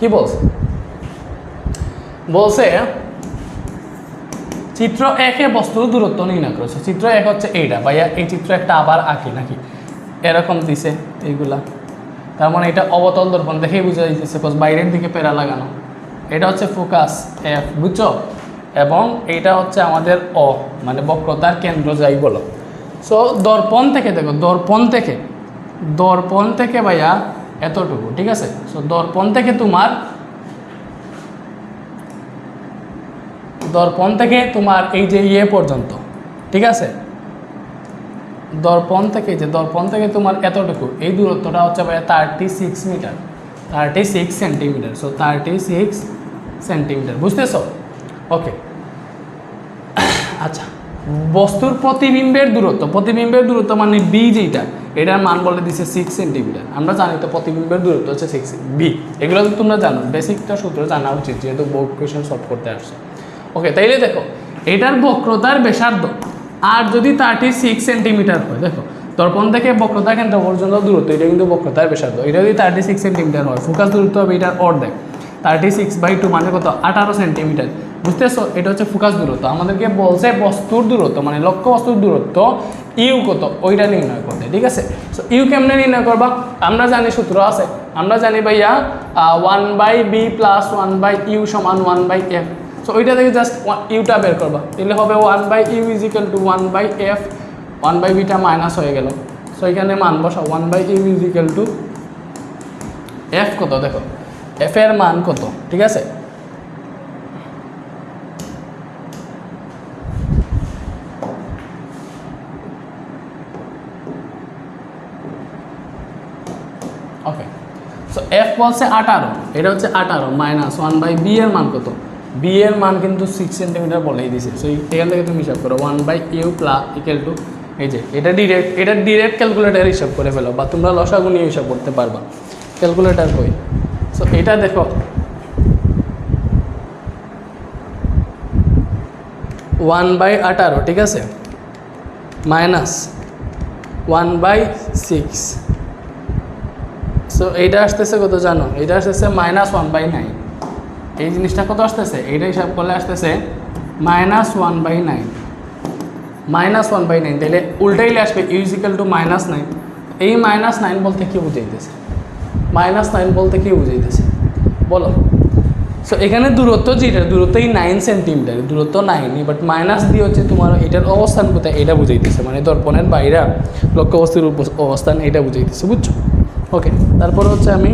কি বলছে? বলছে, চিত্র একে বস্তুর দূরত্ব নির্ণয় করেছে। চিত্র এক হচ্ছে এইটা, ভাইয়া, এই চিত্র একটা আবার আঁকি নাকি? এরকম দিছে এইগুলা। তার মানে এটা অবতল দর্পণ দেখেই বুঝা যাইতেছে বিকজ বাইরের দিকে পেরা লাগানো। এটা হচ্ছে ফোকাস এফ বুঝছ? এবং এইটা হচ্ছে আমাদের অ মানে বক্রতার কেন্দ্র যাই বলো। সো দর্পণ থেকে দেখো, দর্পণ থেকে দর্পণ থেকে ভাইয়া এতটুকু, ঠিক আছে? সো দর্পণ থেকে তোমার, দর্পণ থেকে তোমার এই যে ইয়ে পর্যন্ত, ঠিক আছে? দর্পণ থেকে যে দর্পণ থেকে তোমার এতটুকু, এই দূরত্বটা হচ্ছে ভাই thirty six metre thirty six centimetre so thirty six centimetre বুঝতেছো? ওকে আচ্ছা বস্তুর প্রতিবিম্বের দূরত্ব প্রতিবিম্বের দূরত্ব মানে বি যেটা এটার মান বলে দিছে সিক্স সেন্টিমিটার আমরা জানি তো প্রতিবিম্বের দূরত্ব হচ্ছে সিক্স বি এগুলো তো তোমরা জানো, বেসিকটা সূত্র জানা উচিত যেহেতু বোর্ড কোয়েশন সলভ করতে আসছে। ওকে তাইলে দেখো, এটার বক্রতার ব্যাসার্ধ, আর যদি থার্টি সিক্স সেন্টিমিটার হয়, দেখো, দর্পণ থেকে বক্রতা কেন্দ্র পর্যন্ত দূরত্ব, এটা কিন্তু বক্রতার ব্যাসার্ধ। এটা যদি থার্টি সিক্স সেন্টিমিটার হয় ফোকাস দূরত্ব হবে এটার অর্ধেক। থার্টি সিক্স বাই টু মানে কত? আঠারো সেন্টিমিটার বুঝতেছো? এটা হচ্ছে ফোকাস দূরত্ব। আমাদেরকে বলছে বস্তুর দূরত্ব মানে লক্ষ্য বস্তুর দূরত্ব, ইউ কত? ওইটা নির্ণয় করতে, ঠিক আছে? সো ইউ কেমনে নির্ণয় করবা? আমরা জানি সূত্র আছে। আমরা জানি ভাইয়া one by v plus one by u সমান ওয়ান বাই এফ সো ওইটা থেকে জাস্ট ইউটা বের করবা। তাহলে হবে one by u is equal to one by f one by beta minus হয়ে গেল। সো এখানে মান বসা one by u is equal to f কত? দেখো এফ এর মান কত? ঠিক আছে? ওকে সো এফ বলছে আঠারো, এটা হচ্ছে আঠারো মাইনাস ওয়ান বাই বি এর মান কত? বি এর মান কিন্তু সিক্স সেন্টিমিটার বলেই দিছে। সো এখান থেকে তুমি হিসাব করো one by u plus equal to এই যে, এটা ডিরেক্ট এটা ডিরেক্ট ক্যালকুলেটার হিসাব করে ফেলো, বা তোমরা লসাগু নিয়ে হিসাব করতে পারবা। ক্যালকুলেটার কই? সো এটা দেখো ওয়ান বাই আঠারো, ঠিক আছে? Minus one by six so এইটা আসতেছে কত জানো? এইটা আসতেছে মাইনাস ওয়ান বাই নাইন এই জিনিসটা কত আসতেছে? এইটা হিসাব করলে আসতেছে minus one by nine minus one by nine তাহলে উল্টাইলে আসবে u equal to minus nine এই মাইনাস নাইন বলতে কী বুঝাইতেছে? মাইনাস নাইন বলতে কী বুঝাইতেছে? বলো। সো এখানে দূরত্ব যেটা দূরত্ব এই নাইন সেন্টিমিটার দূরত্ব নাইনই বাট মাইনাস দিয়ে হচ্ছে তোমার এটার অবস্থান কোথায়? এটা বুঝাইতেছে। মানে দর্পণের বাইরা লক্ষ্যবস্তুর অবস্থান এটা বুঝাইতেছে, বুঝছ? ওকে তারপর হচ্ছে আমি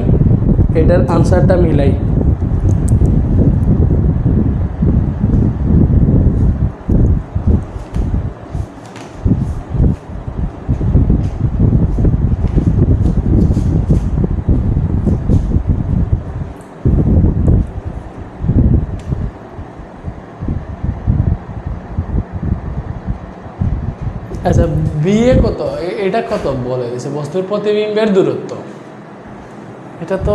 এটার আনসারটা মিলাই। আচ্ছা বিয়ে কত? এটা কত বলে? দিছে বস্তুর প্রতিবিম্বের দূরত্ব। এটা তো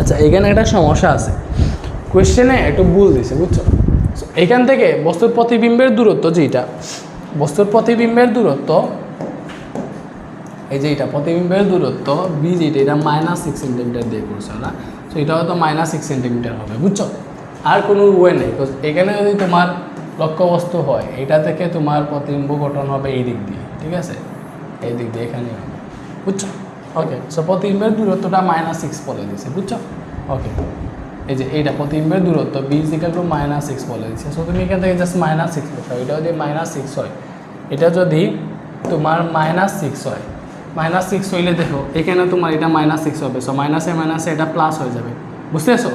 আচ্ছা এখানে একটা সমস্যা আছে। কোয়েশ্চেনে একটু ভুল দিছে বুঝছ? এখান থেকে বস্তুর প্রতিবিম্বের দূরত্ব যেটা বস্তুর প্রতিবিম্বের দূরত্ব, এই যে এটা, প্রতিবিম্বের দূরত্ব বি যেটা, এটা মাইনাস সিক্স সেন্টিমিটার দিয়ে করছে ওরা। সো এটা হয়তো মাইনাস সিক্স সেন্টিমিটার হবে, বুঝছ? আর কোনো ওয়ে নেই এখানে যদি তোমার লক্ষ্যবস্তু হয়, এটা থেকে তোমার প্রতিবিম্ব গঠন হবে এই দিক দিয়ে, ঠিক আছে? এই দিক দিয়ে এখানে হবে, বুঝছ? ওকে সো প্রতিবিম্বের দূরত্বটা মাইনাস সিক্স বলে দিয়েছে, বুঝছ? ওকে এই যে এইটা প্রতিবিম্বের দূরত্ব v equal to minus six বলে দিচ্ছে। সো তুমি এখান থেকে জাস্ট মাইনাস সিক্স বসাও এটা যদি মাইনাস সিক্স হয়, এটা যদি তোমার মাইনাস সিক্স হয় মাইনাস সিক্স হইলে দেখো, এখানে তোমার এটা মাইনাস সিক্স হবে। সো মাইনাসে মাইনাসে এটা প্লাস হয়ে যাবে। বুঝতেছো?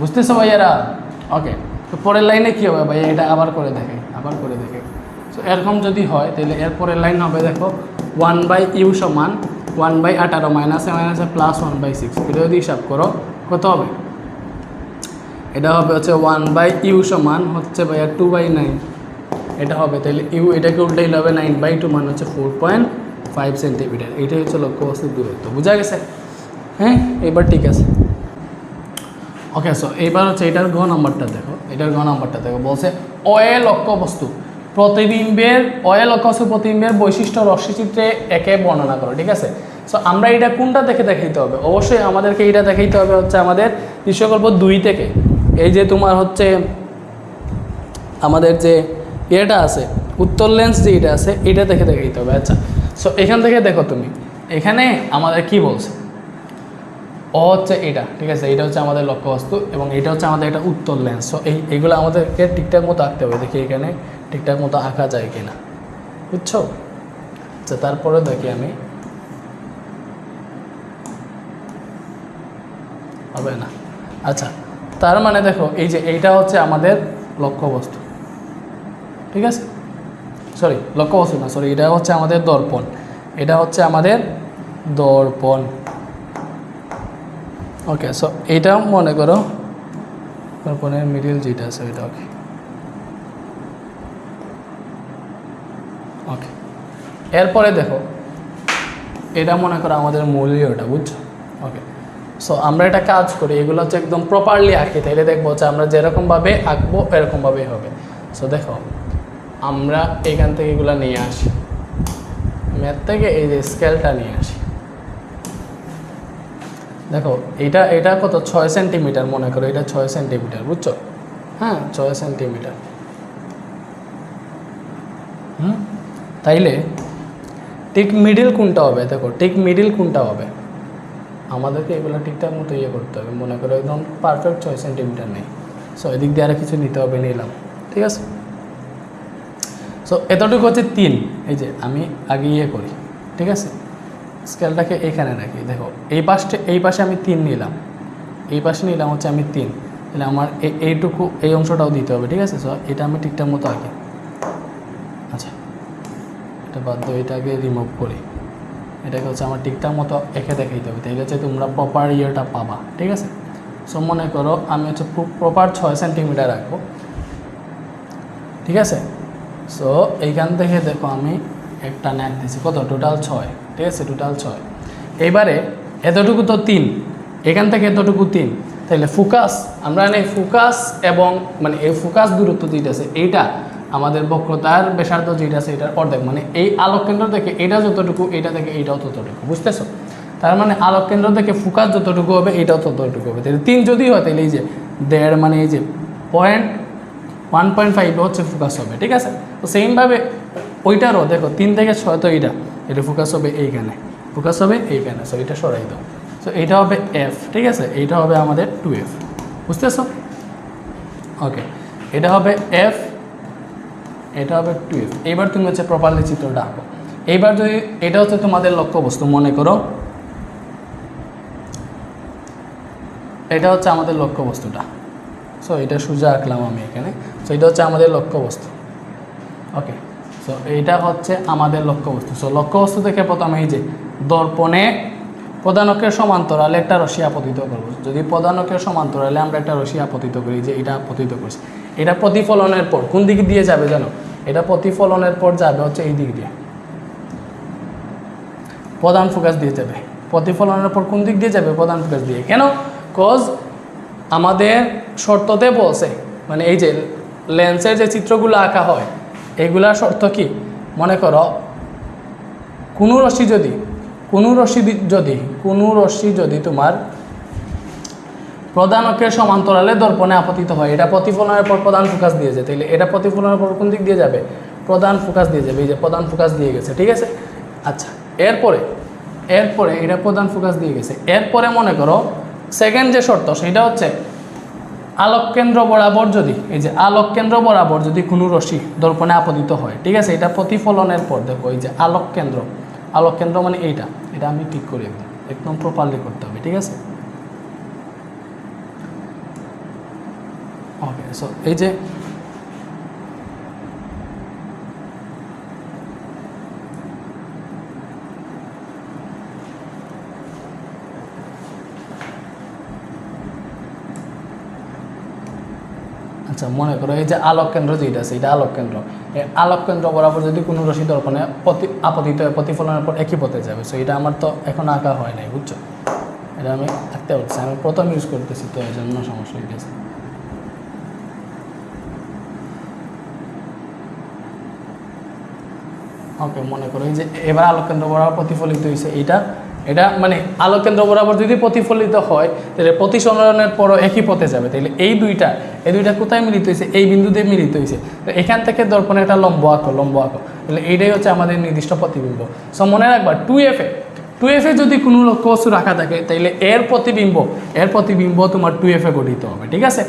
বুঝতেছো ভাইয়ারা? ওকে তো পরের লাইনে কী হবে ভাইয়া? এটা আবার করে দেখে, আবার করে দেখে। সো এরকম যদি হয়, তাহলে এর পরের লাইন হবে দেখো ওয়ান বাই ইউ সমান ওয়ান বাই আঠারো মাইনাসে মাইনাসে প্লাস ওয়ান বাই সিক্স এটা যদি হিসাব করো, কত হবে? এটা হবে হচ্ছে ওয়ান বাই ইউ সমান হচ্ছে ভাইয়া টু বাই নাইন এটা হবে তাহলে ইউ এটাকে উল্টাইলে হবে নাইন বাই টু মান হচ্ছে ফোর পয়েন্ট ফাইভ সেন্টিমিটার এইটাই হচ্ছে লক্ষ্যবস্তুর দূরত্ব। বুঝা গেছে? হ্যাঁ এবার ঠিক আছে। ওকে সো এবার হচ্ছে এটার ঘ নাম্বারটা দেখো। এটার ঘ নাম্বারটা দেখো। বলছে অয়ে লক্ষ্যবস্তু প্রতিবিম্বের, অয়ে লক্ষ্যবস্তু প্রতিবিম্বের বৈশিষ্ট্য রশ্মিচিত্রে একে বর্ণনা করো, ঠিক আছে? সো আমরা এটা কোনটা দেখে দেখাইতে হবে? অবশ্যই আমাদেরকে এটা দেখাইতে হবে হচ্ছে আমাদের দৃশ্যকল্প দুই থেকে। এই যে তোমার হচ্ছে আমাদের যে ইয়েটা আছে, উত্তর লেন্স যে এটা আছে, এটা দেখে দেখে দিতে হবে আচ্ছা। সো এখান থেকে দেখো তুমি। এখানে আমাদের কি বলছে? ও হচ্ছে এটা, ঠিক আছে? এটা হচ্ছে আমাদের লক্ষ্য লক্ষ্যবস্তু এবং এটা হচ্ছে আমাদের একটা উত্তর লেন্স সো এই এইগুলো আমাদেরকে ঠিকঠাক মতো আঁকতে হবে, দেখি এখানে ঠিকঠাক মতো আঁকা যায় কিনা। বুঝছ? আচ্ছা তারপরে দেখি আমি। হবে না? আচ্ছা তার মানে দেখো, এই যে এইটা হচ্ছে আমাদের লক্ষ্যবস্তু। ঠিক আছে? সরি লক্ষ্যবস্তু না সরি এটা হচ্ছে আমাদের দর্পণ। এটা হচ্ছে আমাদের দর্পণ। ওকে সো এইটা মনে করো, দর্পণের মিডিল যেটা আছে ওইটা ওকে ওকে এরপরে দেখো, এটা মনে করো আমাদের মূল্যটা, বুঝছ? ওকে সো আমরা একটা কাজ করি, এগুলো হচ্ছে একদম প্রপারলি আঁকি। তাইলে দেখব যে আমরা যেরকমভাবে আঁকবো, এরকমভাবেই হবে। সো দেখো, আমরা এখান থেকে এগুলো নিয়ে আসি। ম্যাথ থেকে এই যে স্কেলটা নিয়ে আসি। দেখো, এটা এটা কত? ছয় সেন্টিমিটার মনে করো, এটা ছয় সেন্টিমিটার, বুঝছ? হ্যাঁ ছয় সেন্টিমিটার। হুম? তাইলে ঠিক মিডিল কোনটা হবে? দেখো, ঠিক মিডিল কোনটা হবে? আমাদেরকে এগুলো ঠিকঠাক মতো ইয়ে করতে হবে। মনে করো একদম পারফেক্ট ছয় সেন্টিমিটার নেই। সো এদিক দিয়ে আরও কিছু নিতে হবে, নিলাম। ঠিক আছে? সো এতটুকু হচ্ছে তিন। এই যে, আমি আগে ইয়ে করি। ঠিক আছে? স্কেলটাকে এইখানে রাখি। দেখো, এই পাশে এই পাশে আমি তিন নিলাম। এই পাশে নিলাম হচ্ছে আমি তিন। তাহলে আমার এই এইটুকু, এই অংশটাও দিতে হবে। ঠিক আছে? সো এটা আমি ঠিকঠাক মতো আঁকি। আচ্ছা। এটা বাদ দাও এটাকে রিমুভ করি। এটাকে হচ্ছে আমার ঠিকঠাক মতো এঁকে দেখাইতে হবে। তাইলে হচ্ছে তোমরা প্রপার ইয়েটা পাবা, ঠিক আছে? সো মনে করো আমি হচ্ছে প্রপার ছয় সেন্টিমিটার রাখব, ঠিক আছে? সো এইখান থেকে দেখো আমি একটা ন্যাক দিয়েছি কত? টোটাল ছয়, ঠিক আছে? টোটাল ছয়। এবারে এতটুকু তো তিন, এখান থেকে এতটুকু তিন। তাহলে ফোকাস আমরা জানি ফোকাস এবং মানে এই ফোকাস দূরত্ব আছে। এইটা আমাদের বক্রতার ব্যাসার্ধ যেটা আছে এটার অর্ধেক। মানে এই আলোক কেন্দ্র থেকে এটা যতটুকু, এটা থেকে এইটাও ততটুকু, বুঝতেছো? তার মানে আলোক কেন্দ্র থেকে ফোকাস যতটুকু হবে, এটাও ততটুকু হবে। তাহলে তিন যদি হয়, তাহলে এই যে দেড় মানে এই যে পয়েন্ট ওয়ান পয়েন্ট ফাইভ হচ্ছে ফোকাস হবে, ঠিক আছে? তো সেমভাবে ওইটারও, দেখো, তিন থেকে ছয় তো এইটা, এটা ফোকাস হবে এইখানে, ফোকাস হবে এইখানে সো এটা সরাই দাও। সো এইটা হবে এফ ঠিক আছে? এইটা হবে আমাদের টু এফ বুঝতেছো? ওকে এটা হবে এফ এটা হবে টু এফ এইবার তুমি হচ্ছে প্রপারলি চিত্রটা আঁকো। এইবার যদি এটা হচ্ছে তোমাদের লক্ষ্যবস্তু, মনে করো, এটা হচ্ছে আমাদের লক্ষ্যবস্তুটা। সো এটা সোজা আঁকলাম আমি এখানে। সো এটা হচ্ছে আমাদের লক্ষ্যবস্তু। ওকে সো এইটা হচ্ছে আমাদের লক্ষ্যবস্তু। সো লক্ষ্যবস্তু থেকে প্রথমে এই যে, দর্পণে প্রধানকের সমান্তরালে একটা রশি আপতিত করব। যদি প্রধানকের সমান্তরালে আমরা একটা রশি আপতিত করি, যে এটা আপতিত করছি এটা প্রতিফলনের পর, কোন দিক দিয়ে যাবে জানো? এটা প্রতিফলনের পর যাবে হচ্ছে এই দিক দিয়ে। প্রধান ফোকাস দিয়ে যাবে। প্রতিফলনের পর কোন দিক দিয়ে যাবে? প্রধান ফোকাস দিয়ে। কেন? কজ আমাদের শর্ততে বলছে মানে এই যে লেন্সের যে চিত্রগুলো আঁকা হয় এইগুলার শর্ত কি? মনে করো, কোনো রশ্মি যদি, কোনো রশ্মি যদি, কোনো রশ্মি যদি তোমার প্রধান অক্ষের সমান্তরালে দর্পণে আপতিত হয়। এটা প্রতিফলনের পর প্রধান ফোকাস দিয়ে যায়। তাহলে এটা প্রতিফলনের পর কোন দিক দিয়ে যাবে? প্রধান ফোকাস দিয়ে যাবে। এই যে প্রধান ফোকাস দিয়ে গেছে, ঠিক আছে? আচ্ছা এরপরে এরপরে এটা প্রধান ফোকাস দিয়ে গেছে। এরপরে মনে করো সেকেন্ড যে শর্ত, সেটা হচ্ছে আলোক কেন্দ্র বরাবর যদি, এই যে আলোক কেন্দ্র বরাবর যদি কোনো রশ্মি দর্পণে আপতিত হয়, ঠিক আছে? এটা প্রতিফলনের পর, দেখো, এই যে আলোক কেন্দ্র। আলোক কেন্দ্র মানে এইটা। এটা আমি ঠিক করি একদম একদম প্রপারলি করতে হবে, ঠিক আছে? ওকে সো এই যে আচ্ছা মনে করো এই যে আলোক কেন্দ্র যেটা আছে, এটা আলোক কেন্দ্র। এই আলোক কেন্দ্র বরাবর যদি কোনো রশি দর্পণে প্রতি, আপতিত প্রতিফলনের পর একই পথে যাবে সো এটা আমার তো এখন আঁকা হয় নাই, বুঝছ? এটা আমি আঁকতে পারছি আমি প্রথম ইউজ করতেছি, তো এই জন্য সমস্যা হয়ে গেছে ওকে মনে করো এই যে এবার আলোক কেন্দ্র বরাবর প্রতিফলিত হয়েছে এটা এটা মানে আলোক কেন্দ্র বরাবর যদি প্রতিফলিত হয়, তাহলে প্রতিসরণের পরও একই পথে যাবে। তাহলে এই দুইটা এই দুইটা কোথায় মিলিত হয়েছে এই বিন্দুতে মিলিত হয়েছে তো এখান থেকে দর্পণে একটা লম্ব আঁকো লম্ব আঁকো। তাহলে এইটাই হচ্ছে আমাদের নির্দিষ্ট প্রতিবিম্ব। সো মনে রাখবা টু এফে টু এফে যদি কোনো লক্ষ্যবস্তু রাখা থাকে তাহলে এর প্রতিবিম্ব এর প্রতিবিম্ব তোমার টু এফে গঠিত হবে, ঠিক আছে?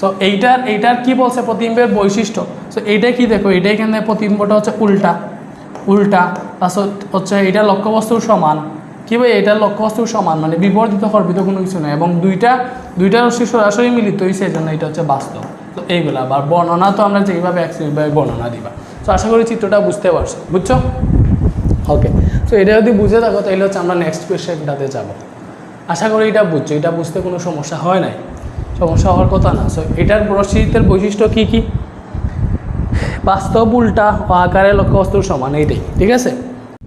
সো এইটার এইটার কি বলছে প্রতিবিম্বের বৈশিষ্ট্য? সো এইটাই কি দেখো এইটা এখানে প্রতিবিম্বটা হচ্ছে উল্টা। উল্টা হচ্ছে এটা লক্ষ্যবস্তুর সমান। কি ভাই এটা লক্ষ্যবস্তুর সমান মানে বিবর্ধিত গর্বিত কোনো কিছু নয় এবং দুইটা দুইটা রশ্মি সরাসরি মিলিত হয়েছে এই জন্য এটা হচ্ছে বাস্তব। তো এইগুলা আবার বর্ণনা তো আমরা যেভাবে একশো এইভাবে বর্ণনা দিবা। তো আশা করি চিত্রটা বুঝতে পারছ, বুঝছ? ওকে তো এটা যদি বুঝে থাকো, তাহলে হচ্ছে আমরা নেক্সট কোয়েশ্চেনটাতে যাব। আশা করি এটা বুঝছ, এটা বুঝতে কোনো সমস্যা হয় নাই। সমস্যা হওয়ার কথা না। সো এটার রশ্মিতের বৈশিষ্ট্য কী কী? বাস্তব উল্টা আকারে লক্ষ্যবস্তুর সমান, এইটাই, ঠিক আছে?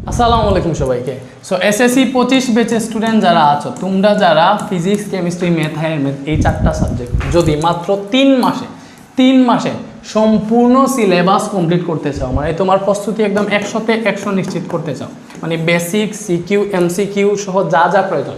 আসসালামু আলাইকুম সবাইকে। সো এসএসসি পঁচিশ বেচের স্টুডেন্ট যারা আছো, তোমরা যারা ফিজিক্স কেমিস্ট্রি ম্যাথ ম্যাথ এই চারটা সাবজেক্ট যদি মাত্র তিন মাসে তিন মাসে সম্পূর্ণ সিলেবাস কমপ্লিট করতে চাও মানে তোমার প্রস্তুতি একদম একশোতে একশো নিশ্চিত করতে চাও মানে বেসিক সিকিউ এমসিকিউ সহ যা যা প্রয়োজন